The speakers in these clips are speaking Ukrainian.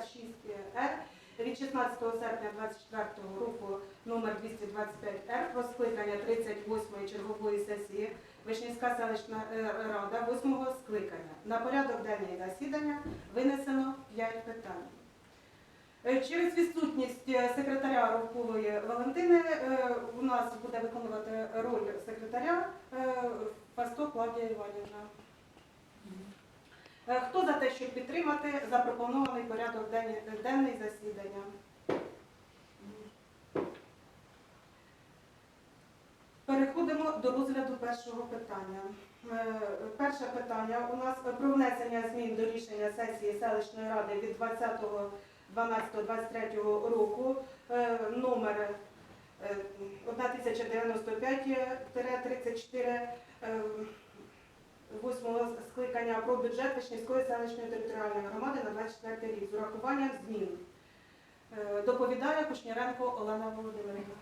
56Р від 16 серпня 24 року номер 225Р про скликання 38-ї чергової сесії Вишнівська селищна е, рада 8-го скликання. На порядок денний засідання винесено 5 питань. Е, Через відсутність е, секретаря Ровкової Валентини у нас буде виконувати роль секретаря Пасток Клавдія Іванівна. Хто за те, щоб підтримати запропонований порядок денний- засідання? Переходимо до розгляду першого питання. Е, Перше питання у нас про внесення змін до рішення сесії селищної ради від 20.12.23 року е, номер е, 1095-34 восьмого скликання про бюджет Вишнівської селищної територіальної громади на 24 рік з урахуванням змін. Е, Доповідає Кушніренко Олена Володимирівна.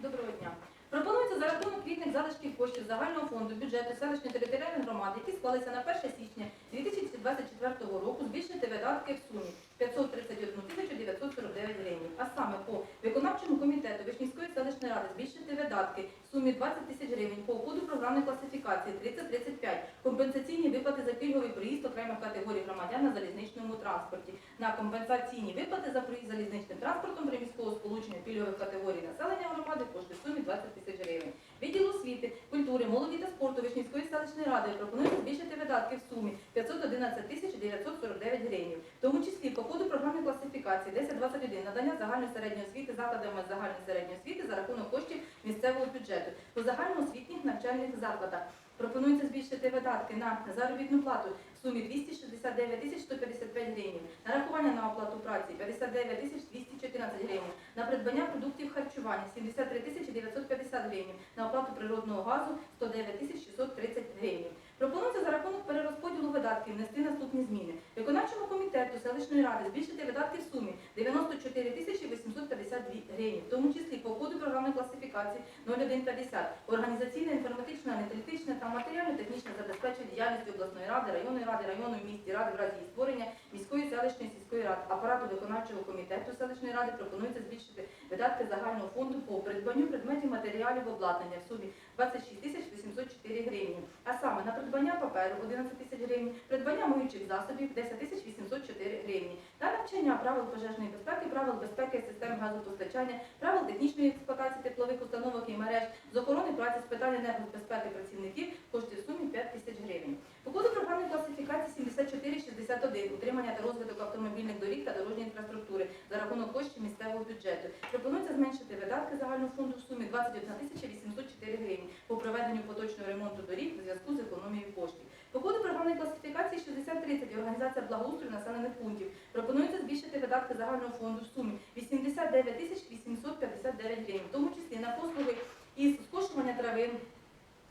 Доброго дня. Пропонується за рахунок вільних залишків коштів загального фонду бюджету селищної територіальної громади, які склалися на 1 січня 2024 року, збільшити видатки в сумі 531 тисячу 949 гривень. А саме по виконавчому комітету Вишнівської селищної ради збільшити видатки в сумі 20 тисяч гривень по ходу програмної класифікації 3035 компенсаційні виплати за пільговий проїзд окремих категорій громадян на залізничному транспорті, на компенсаційні виплати за проїзд залізничним транспортом при міського сполучення пільгових категорій населення громади кошти в сумі 20 тисяч гривень. Відділ освіти, культури, молоді та спорту Вишнівської селищної ради пропонує збільшити видатки в сумі 511 тисяч 949 гривень, в тому числі по ходу програми класифікації 1021 надання загальної середньої освіти закладами загальної середньої освіти за рахунок коштів місцевого бюджету по загальноосвітніх навчальних закладах. Пропонується збільшити видатки на заробітну плату в сумі 269 тисяч 155 гривень, нарахування на оплату праці 59 тисяч 214 гривень, на придбання продуктів харчування 73 тисячі 950 гривень, на оплату природного газу 109 тисяч 630 гривень. Пропонується за рахунок перерозподілу видатків внести наступні зміни. Виконавчому комітету селищної ради збільшити видатки в сумі 94 тисячі 852 гривень, в тому числі по ходу програми класифікації 0150, організаційне, інформатичне, аналітичне та матеріально-технічне забезпечення діяльності обласної ради, районної ради, району і міській ради в разі її створення міської селищної сільської ради. Апарату виконавчого комітету селищної ради пропонується збільшити видатки загального фонду по придбанню предметів матеріалів обладнання в сумі 26 тисяч 804 гривні. На придбання паперу 11 тисяч гривень, придбання миючих засобів 10 тисяч 804 гривні, та навчання правил пожежної безпеки, правил безпеки систем газопостачання, правил технічної експлуатації теплових установок і мереж, з охорони праці з питань енергобезпеки працівників коштів в сумі 5 тисяч гривень. По коду програмної класифікації 7461 утримання та розвиток автомобільних доріг та дорожньої інфраструктури за рахунок коштів місцевого бюджету. Пропонується зменшити видатки загального фонду в сумі 21 тисяча 804 гривень по проведенню поточного ремонту доріг у зв'язку з економією коштів. По коду програмної класифікації 6030 організація благоустрою населених пунктів пропонується збільшити видатки загального фонду в сумі 89 тисяч 859 гривень, в тому числі на послуги із скошування трави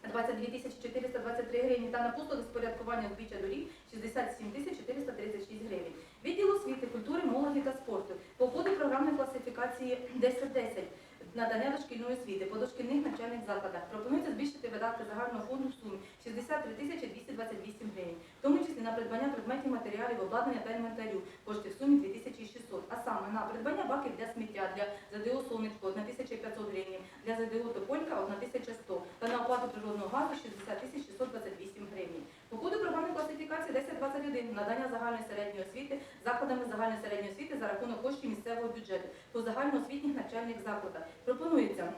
22 тисячі 423 гривні та на послуги спорядкування узбіччя доріг 67 тисяч 436 гривень. Відділ освіти, культури, молоді та спорту по ходу програмної класифікації 1010 надання дошкільної освіти по дошкільних навчальних закладах. Пропонується збільшити видатки загального фонду в сумі 63 тисячі 228 гривень, в тому числі на придбання предметів матеріалів, обладнання та інвентарю. Кошти в сумі 2600, а саме на придбання баків для сміття для ЗДО «Сонечко» 1500 гривень, для ЗДО «Тополька» 1100 та на оплату природного газу 60 тисяч 628 гривень. По ходу програми класифікації 1021 надання загальної середньої освіти закладами загальної середньої освіти за рахунок коштів місцевого бюджету по загальноосвітніх навчальних закладах. Пропонується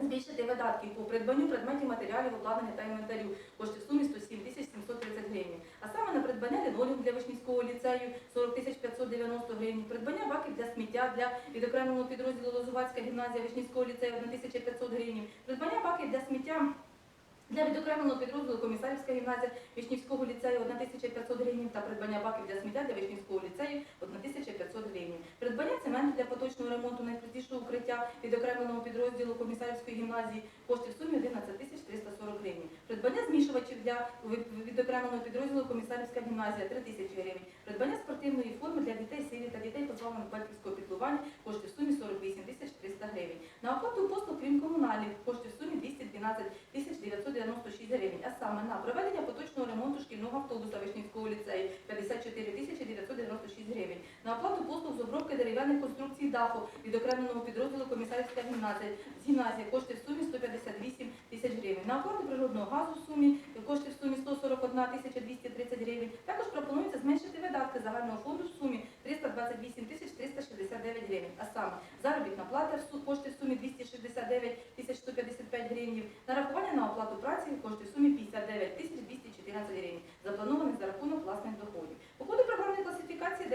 збільшити видатки по придбанню предметів матеріалів, обладнання та інвентарю кошти в сумі 107 тисяч 730 гривень. А саме на придбання лінолеуму для Вишнівського ліцею 40 тисяч 590 гривень, придбання баків для сміття для відокремленого підрозділу Лозувацька гімназія Вишнівського ліцею 1500 гривень, придбання баків для сміття для відокремленого підрозділу Комісарівська гімназія Вишнівського ліцею 1500 гривень та придбання баків для сміття для Вишнівського ліцею 1500 гривень. Придбання цементу для поточного ремонту найпростішого укриття відокремленого підрозділу Комісарівської гімназії коштів в сумі 11 тисяч 340 гривень. Придбання змішувачів для від- відокремленого підрозділу Комісарівська гімназія 3 тисячі гривень. Придбання спортивної форми для дітей сирі та дітей позбавлених батьківського піклування коштів в сумі 48 тисяч 300 гривень. На оплату послуг, крім комунальних, коштів в сумі 212 тисяч 996 гривень. А саме на проведення поточного ремонту шкільного автобуса Вишнівського ліцею 54 тисячі 996 гривень. на оплату послуг з обробки дерев'яних конструкцій даху відокремленого підрозділу комісарська гімназія з гімназії кошти в сумі 158 тисяч гривень. На оплату природного газу в сумі кошти в сумі 141 тисяча 230 гривень. Також пропонується зменшити видатки загального фонду в сумі 328 тисяч 369 гривень. А саме заробітна плата в кошти в сумі 269 тисяч 155 гривень. Нарахування на оплату праці кошти в сумі 59 тисяч 214 гривень, запланованих за рахунок власних доходів. По ходу програмної класифікації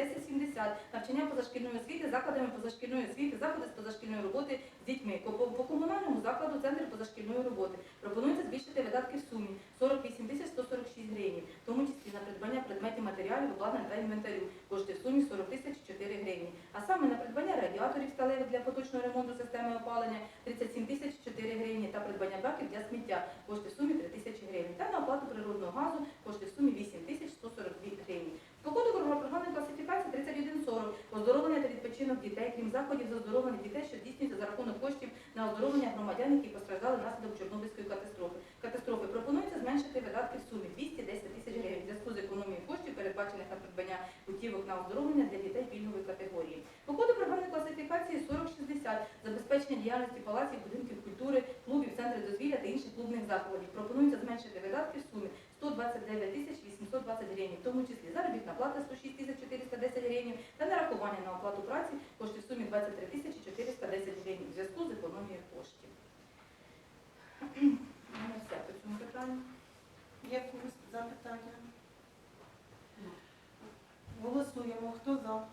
1070 навчання позашкільної освіти закладами позашкільної освіти, заходи з позашкільної роботи з дітьми. По, комунальному закладу центр позашкільної роботи пропонується збільшити видатки в сумі 48 тисяч 146 гривень, в тому числі на придбання предметів матеріалів, обладнань та інвентарю. Кошти в сумі 40 тисяч 4 гривні. А саме на придбання радіаторів сталевих для поточного ремонту системи опалення 37 тисяч 4 гривні та придбання баків для сміття. Кошти в сумі 3 тисячі гривень. Та на оплату природного газу кошти в сумі 8 тисяч 142 гривні. По коду програмної класифікації 3140 оздоровлення та відпочинок дітей, крім заходів з оздоровлення дітей, що здійснюється за рахунок коштів на оздоровлення громадян, які постраждали внаслідок Чорнобильської катастрофи. Катастрофи пропонується зменшити видатки в сумі 210 тисяч гривень в зв'язку з економією коштів, передбачених на придбання путівок на оздоровлення для дітей пільгової категорії. По коду програмної класифікації 4060 забезпечення діяльності палаців, будинків культури, клубів, центрів дозвілля та інших клубних заходів. Пропонується зменшити видатки в сумі 129 тисяч 820 гривень, в тому числі заробітна плата 106 тисяч 410 гривень та нарахування на оплату праці кошти в сумі 23 тисячі 410 гривень в зв'язку з економією коштів. Все по цьому питанню. Є якісь запитання? Голосуємо. Хто за?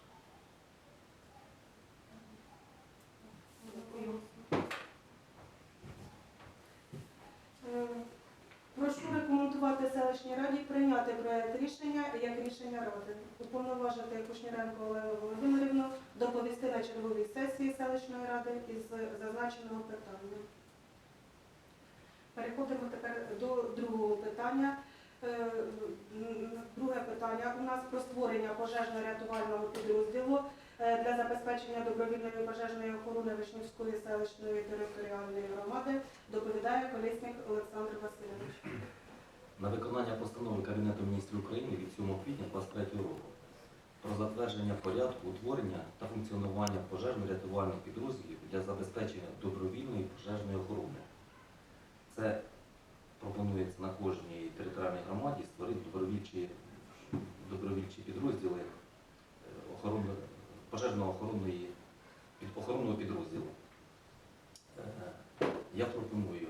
Дякую. Е, Прошу рекомендувати селищній раді прийняти проект рішення як рішення ради. Уповноважити Кушніренко Олену Володимирівну доповісти на черговій сесії селищної ради із зазначеного питання. Переходимо тепер до другого питання. Е, Друге питання у нас про створення пожежно-рятувального підрозділу для забезпечення добровільної пожежної охорони Вишнівської селищної територіальної громади. Доповідає колісник Олександр Васильович. на виконання постанови Кабінету міністрів України від 7 квітня 2023 року про затвердження порядку утворення та функціонування пожежно-рятувальних підрозділів для забезпечення добровільної пожежної охорони. Це пропонується на кожній територіальній громаді створити добровільчі, добровільчі підрозділи е, охорони, пожежно-охоронної під охоронного підрозділу. Е, Я пропоную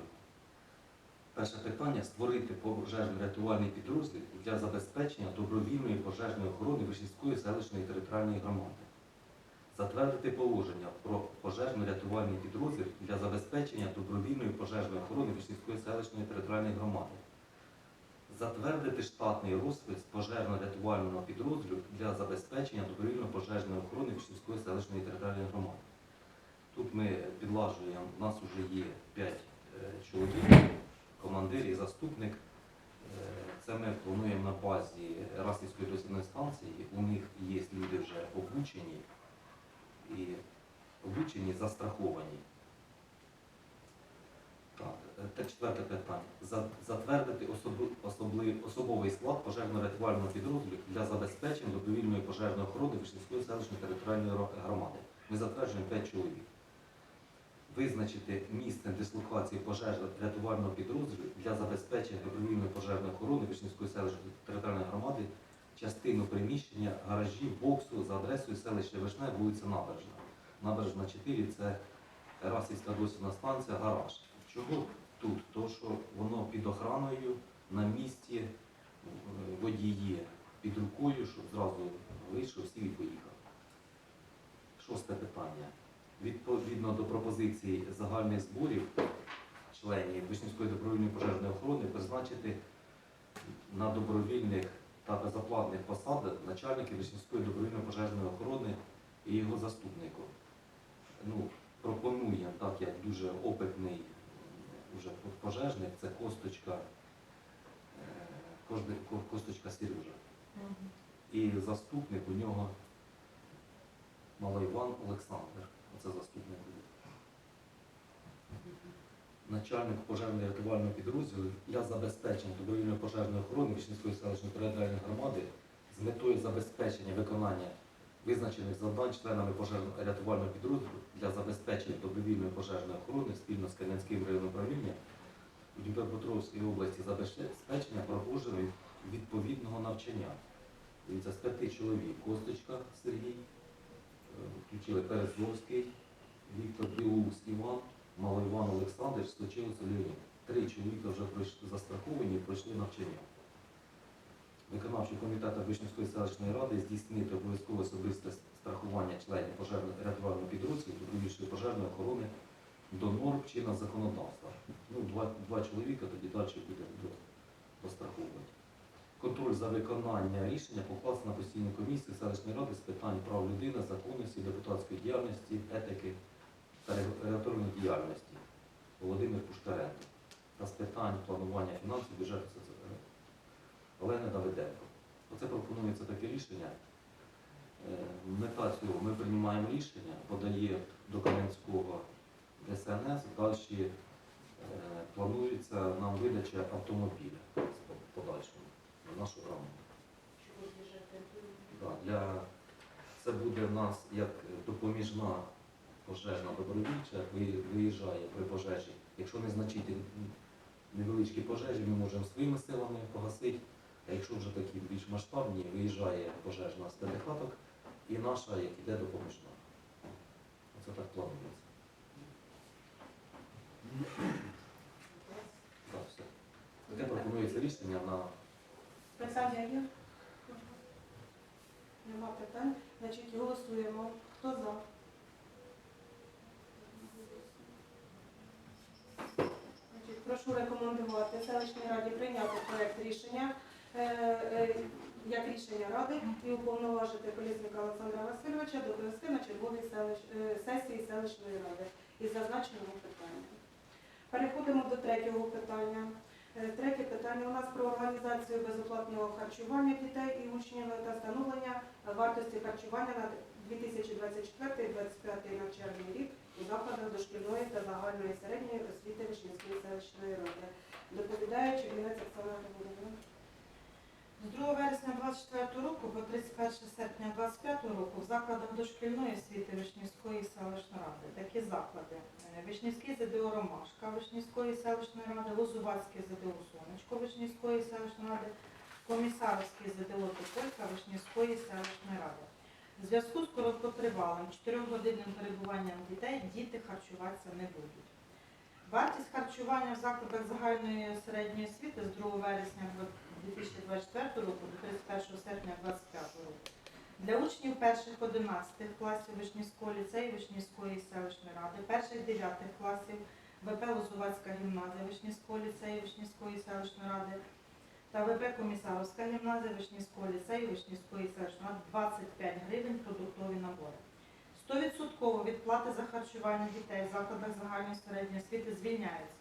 Перше питання створити пожежно-рятувальний підрозділ для забезпечення добровільної пожежної охорони Вишівської селищної територіальної громади. Затвердити положення про пожежно-рятувальний підрозділ для забезпечення добровільної пожежної охорони Вишівської селищної територіальної громади. Затвердити штатний розпис пожежно-рятувального підрозділу для забезпечення добровільної пожежної охорони Вишівської селищної територіальної громади. Тут ми підлажуємо, у нас вже є 5 чоловік командир і заступник. Е, Це ми плануємо на базі Расівської дослідної станції. У них є люди вже обучені і обучені, застраховані. Четверте питання. Затвердити особи- особовий склад пожежно-рятувального підрозділу для забезпечення добровільної пожежної охорони Вишнівської селищної територіальної громади. Ми затверджуємо 5 чоловік визначити місце дислокації пожежно-рятувального підрозділу для забезпечення добровільної пожежної охорони Вишнівської селищної територіальної громади частину приміщення гаражів боксу за адресою селища Вишне, вулиця Набережна. Набережна 4 це Расівська дослідна станція, гараж. Чого тут? То, що воно під охраною на місці е, водії під рукою, щоб зразу вийшов, сів і поїхав. Шосте питання відповідно до пропозицій загальних зборів членів Вишнівської добровільної пожежної охорони призначити на добровільних та безоплатних посадах начальників Вишнівської добровільної пожежної охорони і його заступнику. Ну, пропонуємо, так як дуже опитний уже пожежник, це косточка, е, косточка Сережа. І заступник у нього Малоїван Олександр. Оце заступник буде. Начальник пожежної рятувального підрозділу для забезпечення добровільної пожежної охорони Вишнівської селищної територіальної громади з метою забезпечення виконання визначених завдань членами пожежно-рятувального підрозділу для забезпечення добровільної пожежної охорони спільно з Кам'янським районним управлінням у Дніпропетровській області забезпечення проходження відповідного навчання. Дивіться, з п'яти чоловік Косточка Сергій, е, включили Перезовський, Віктор Білус Іван, Малоїван Олександр, Сточилось Леонід. Три чоловіка вже застраховані і пройшли навчання. Виконавчий комітет Вишнівської селищної ради здійснити обов'язкове особисте страхування членів пожежно-рятувального підрозділу добровільної пожежної охорони до норм чинного законодавства. Ну, два, два чоловіка тоді далі буде достраховувати. Контроль за виконання рішення покласти на постійну комісію селищної ради з питань прав людини, законності, депутатської діяльності, етики та регуляторної діяльності Володимир Пушкаренко та з питань планування фінансів бюджету соціального Олени Давиденко. Оце пропонується таке рішення. Е, Мета цього ми приймаємо рішення, подає до Кам'янського ДСНС, далі е, планується нам видача автомобіля подальшому на нашу громаду. Да, для... Це буде в нас як допоміжна пожежна добровільча, ви- виїжджає при пожежі. Якщо незначительні невеличкі пожежі, ми можемо своїми силами погасити. А якщо вже такі більш масштабні, виїжджає пожежна з п'ятихаток і наша, як іде допоміжна. Оце так планується. Так. Таке пропонується рішення на Питання є? Нема питань. Значить, голосуємо. Хто за? Значить, прошу рекомендувати селищній раді прийняти проект рішення як рішення ради і уповноважити Колісника Олександра Васильовича довести на черговій е, сесії селищної ради із зазначеного питання. Переходимо до третього питання. Е, Третє питання у нас про організацію безоплатного харчування дітей і учнів та встановлення вартості харчування на 2024-2025 навчальний рік у закладах дошкільної та загальної середньої освіти Вишнівської селищної ради. Доповідає Чернівець Оксана Григорівна. З 2 вересня 24 року по 31 серпня 25 року в закладах дошкільної освіти Вишнівської селищної ради такі заклади. е, Вишнівський ЗДО Ромашка Вишнівської селищної ради, Лозувацький ЗДО Сонечко Вишнівської селищної ради, Комісаровський ЗДО Тополька Вишнівської селищної ради. В зв'язку з короткотривалим 4-годинним перебуванням дітей діти харчуватися не будуть. Вартість харчування в закладах загальної середньої освіти з 2 вересня 2024 року до 31 серпня 2025 року. Для учнів перших 11 класів Вишнівського ліцею Вишнівської селищної ради, перших 9 класів ВП Лозувацька гімназія Вишнівського ліцею Вишнівської селищної ради та ВП Комісаровська гімназія Вишнівського ліцею Вишнівської селищної ради 25 гривень продуктові набори. 100% відплати за харчування дітей в закладах загальної середньої освіти звільняються.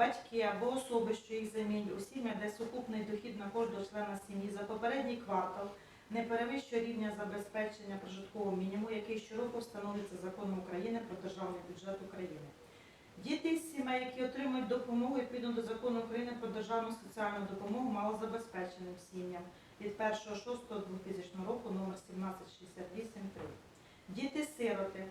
Батьки або особи, що їх замінюють, у сім'ях, де сукупний дохід на кожного члена сім'ї за попередній квартал не перевищує рівня забезпечення прожиткового мінімуму, який щороку встановлюється законом України про державний бюджет України. Діти із сімей, які отримують допомогу відповідно до закону України про державну соціальну допомогу малозабезпеченим сім'ям від 1.6.2000 року номер 1768 Діти-сироти,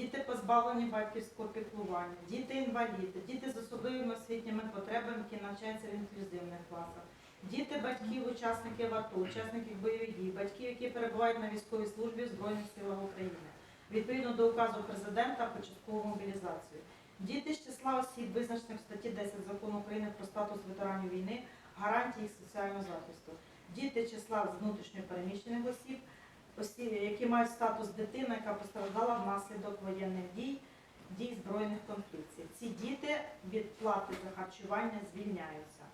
діти позбавлені батьківського піклування, діти-інваліди, діти з особливими освітніми потребами, які навчаються в інклюзивних класах, діти батьків, учасників АТО, учасників бойових дій, батьків, які перебувають на військовій службі в Збройних силах України, відповідно до указу президента про часткову мобілізацію. Діти з числа осіб, визначених в статті 10 закону України про статус ветеранів війни, гарантії їх соціального захисту. Діти з числа внутрішньо переміщених осіб, осіб, які мають статус дитини, яка постраждала внаслідок воєнних дій, дій збройних конфліктів. Ці діти від плати за харчування звільняються.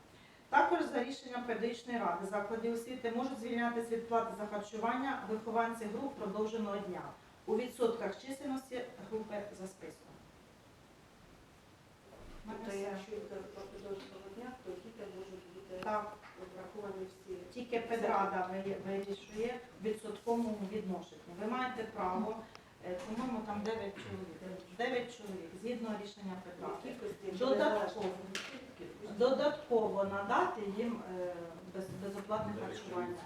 Також за рішенням педагогічної ради закладів освіти можуть звільнятися від плати за харчування вихованці груп продовженого дня у відсотках чисельності групи за списком. Тобто, якщо про продовжного дня, то діти можуть бути враховані всі. Тільки педрада вирішує в відсотковому відношенні. Ви маєте право, е, по-моєму, там 9 чоловік. 9 чоловік згідно рішення педрада. Кількості Додатково. Додатково надати їм е, без, безоплатне харчування.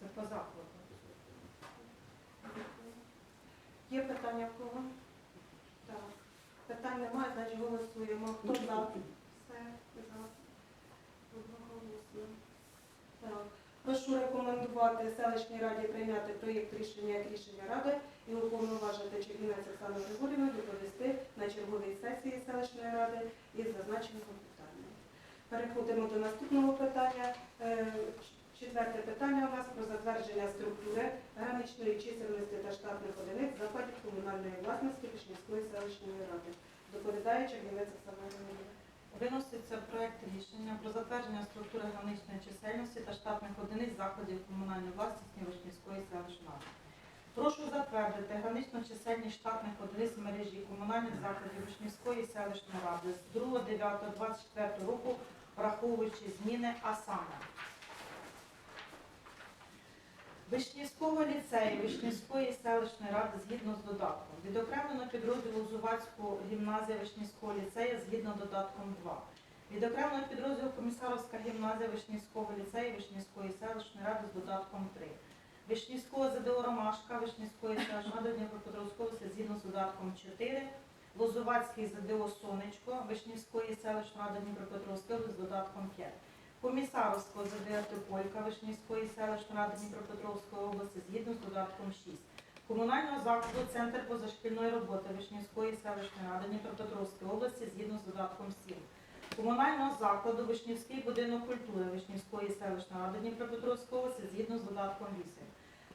Це по закладу. Є питання в кого? Так. Питань немає, значить голосуємо. Хто за? Все, за. Одноголосно. Так. Прошу рекомендувати селищній раді прийняти проєкт рішення як рішення ради і уповноважити Чернівець Оксану Григорівну доповісти на черговій сесії селищної ради із зазначеного питання. Переходимо до наступного питання. Е, Четверте питання у нас про затвердження структури граничної чисельності та штатних одиниць закладів комунальної власності Вишнівської селищної ради. Доповідає Чернівець Оксана Григорівна. Виноситься проект рішення про затвердження структури граничної чисельності та штатних одиниць закладів комунальної власності Вишнівської селищної ради. Прошу затвердити граничну чисельність штатних одиниць мережі комунальних закладів Вишнівської селищної ради з 2.9.24 року, враховуючи зміни, а саме Вишнівського ліцею Вишнівської селищної ради згідно з додатком. Відокремлено підрозділу Зувацьку гімназія Вишнівського ліцею згідно з додатком 2. Відокремлено підрозділу Комісаровська гімназія Вишнівського ліцею Вишнівської селищної ради з додатком 3. Вишнівського ЗДО Ромашка Вишнівської селищної ради Дніпропетровської згідно з додатком 4. Лозувацький ЗДО Сонечко Вишнівської селищної ради Дніпропетровської з додатком 5. Комісаровського ЗДР Тополька Вишнівської селищної ради Дніпропетровської області згідно з додатком 6. Комунального закладу Центр позашкільної роботи Вишнівської селищної ради Дніпропетровської області згідно з додатком 7. Комунального закладу Вишнівський будинок культури Вишнівської селищної ради Дніпропетровської області згідно з додатком 8.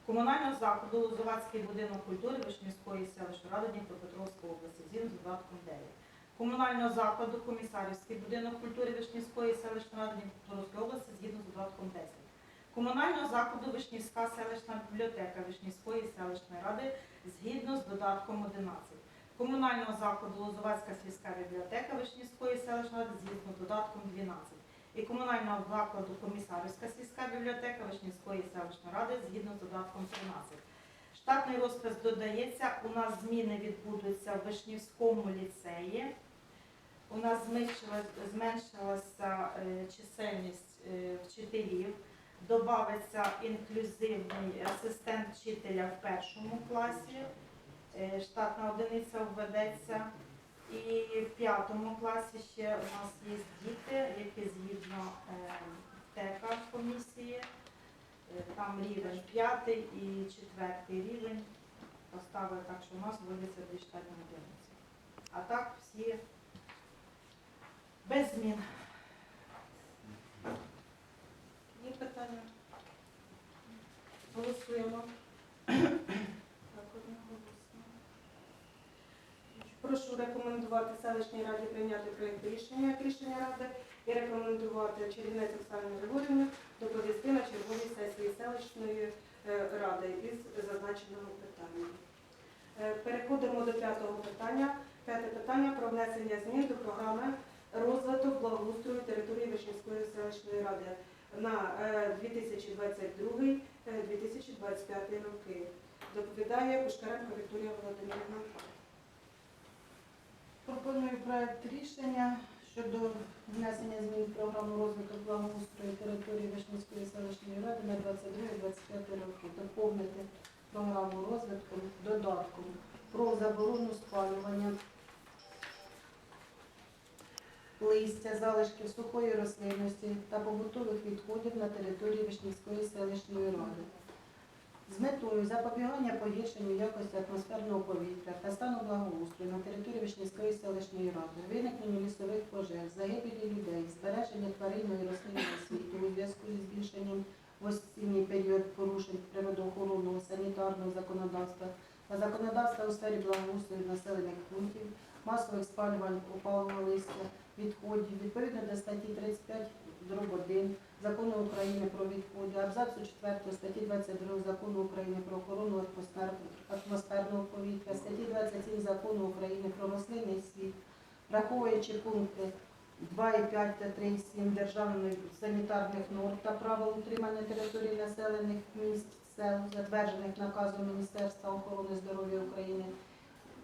Комунального закладу Лозувацький будинок культури Вишнівської селищної ради Дніпропетровської області згідно з додатком 9 комунального закладу Комісарівський будинок культури Вишнівської селищної ради Дніпропетровської області згідно з додатком 10. Комунального закладу Вишнівська селищна бібліотека Вишнівської селищної ради згідно з додатком 11. Комунального закладу Лозовацька сільська бібліотека Вишнівської селищної ради згідно з додатком 12. І комунального закладу Комісарівська сільська бібліотека Вишнівської селищної ради згідно з додатком 13. Штатний розпис додається. У нас зміни відбудуться в Вишнівському ліцеї. У нас зменшилася е, чисельність е, вчителів. Добавиться інклюзивний асистент вчителя в першому класі. Е, Штатна одиниця введеться. І в п'ятому класі ще у нас є діти, які згідно ТЕКа комісії. Там рівень п'ятий і четвертий рівень поставили так, що у нас вводиться дві штатні одиниці. А так всі без змін. Є питання? Голосуємо. Прошу рекомендувати селищній раді прийняти проєкт рішення як рішення ради і рекомендувати Чернівець Оксані Григорівні доповісти на черговій сесії селищної е, ради із зазначеного питання. Е, Переходимо до п'ятого питання. П'яте питання про внесення змін до програми розвиток благоустрою території Вишнівської селищної ради на е, 2022-2025 роки. Доповідає Пушкаренко Вікторія Володимирівна. Пропоную проект рішення щодо внесення змін в програму розвитку благоустрою території Вишнівської селищної ради на 22-25 роки. Доповнити програму розвитку додатком про заборону спалювання листя, залишків сухої рослинності та побутових відходів на території Вишнівської селищної ради. З метою запобігання погіршенню якості атмосферного повітря та стану благоустрою на території Вишнівської селищної ради, виникненню лісових пожеж, загибелі людей, збереження тваринної рослинного світу у зв'язку зі збільшенням в осінній період порушень природоохоронного санітарного законодавства та законодавства у сфері благоустрою населених пунктів, масових спалювань опалого листя, відходів, відповідно до статті 35 дроб 1 Закону України про відходи, абзацу 4 статті 22 Закону України про охорону атмосферного повітря, статті 27 Закону України про рослинний світ, враховуючи пункти 2 і 5 та 3 і 7 державних санітарних норм та правил утримання території населених міст, сел, затверджених наказом Міністерства охорони здоров'я України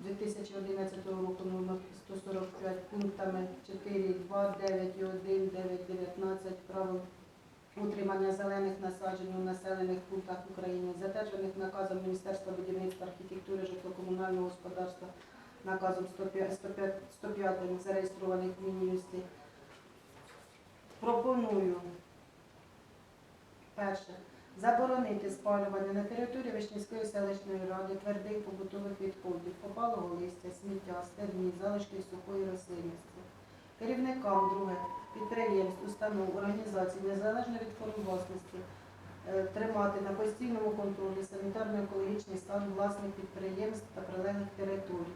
2011 року номер 145 пунктами 4, 2, 9 і 1, 9, 19 правил утримання зелених насаджень у населених пунктах України, затверджених наказом Міністерства будівництва архітектури житлово-комунального господарства, наказом 105, 105, 105 зареєстрованих в Мін'юсті. Пропоную перше. Заборонити спалювання на території Вишнівської селищної ради твердих побутових відходів, попалого листя, сміття, стерні, залишків сухої рослинності. Керівникам друге підприємств, установ, організацій, незалежно від форм власності, е, тримати на постійному контролі санітарно-екологічний стан власних підприємств та прилеглих територій.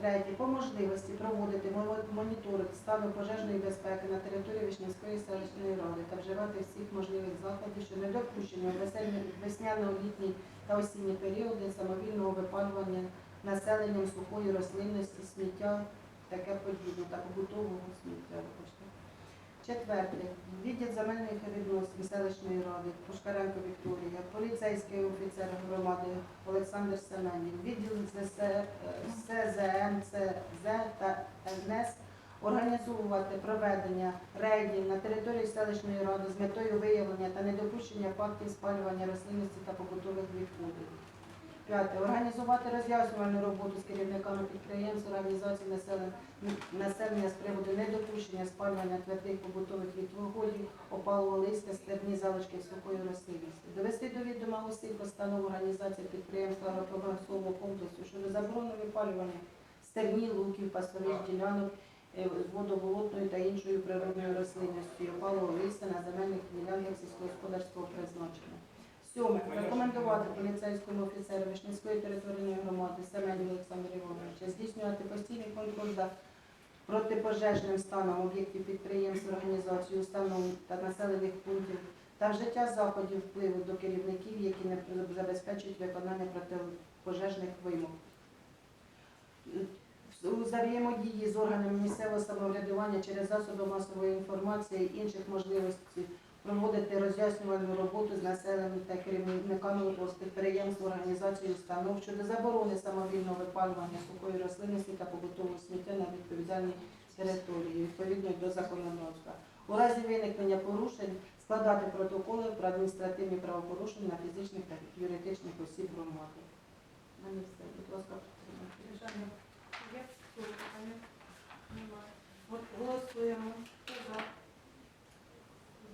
Третє. По можливості проводити мо- моніторинг стану пожежної безпеки на території Вишнівської селищної ради та вживати всіх можливих заходів щодо недопущення в весняно-літній та осінній періоди самовільного випалювання населенням сухої рослинності, сміття, таке подібне та побутового сміття. Четверте. Відділ земельних відносин селищної ради Пушкаренко Вікторія, поліцейський офіцер громади Олександр Семенів, відділ ЗС, е, та НС організовувати проведення рейдів на території селищної ради з метою виявлення та недопущення фактів спалювання рослинності та побутових відходів. П'яте. Організувати роз'яснювальну роботу з керівниками підприємств, організацій населення, з приводу недопущення спалювання твердих побутових відходів, опалого листя, стерні залишків сухої рослинності. Довести до відома усіх постанов організацій підприємства агропромислового комплексу щодо заборони випалювання стерні, луків, пасових ділянок е, з водоволотною та іншою природною рослинністю, опалого листя на земельних ділянках сільськогосподарського призначення. Сьоме. Рекомендувати поліцейському офіцеру Вишнівської територіальної громади Семеню Олександру Івановича здійснювати постійний контроль за протипожежним станом об'єктів підприємств, організацій, установ та населених пунктів та вжиття заходів впливу до керівників, які не забезпечують виконання протипожежних вимог. У взаємодії з органами місцевого самоврядування через засоби масової інформації і інших можливостей проводити роз'яснювальну роботу з населенням та керівниками підприємств, організацій, установ щодо заборони самовільного випалювання сухої рослинності та побутового сміття на відповідальній території відповідно до законодавства. У разі виникнення порушень складати протоколи про адміністративні правопорушення на фізичних та юридичних осіб громади. Голосуємо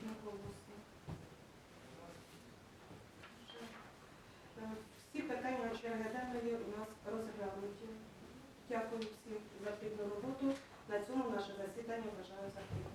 одноголосно. Всі питання черги денної у нас розглянуті. Дякую всім за плідну роботу. На цьому наше засідання вважаю закритим.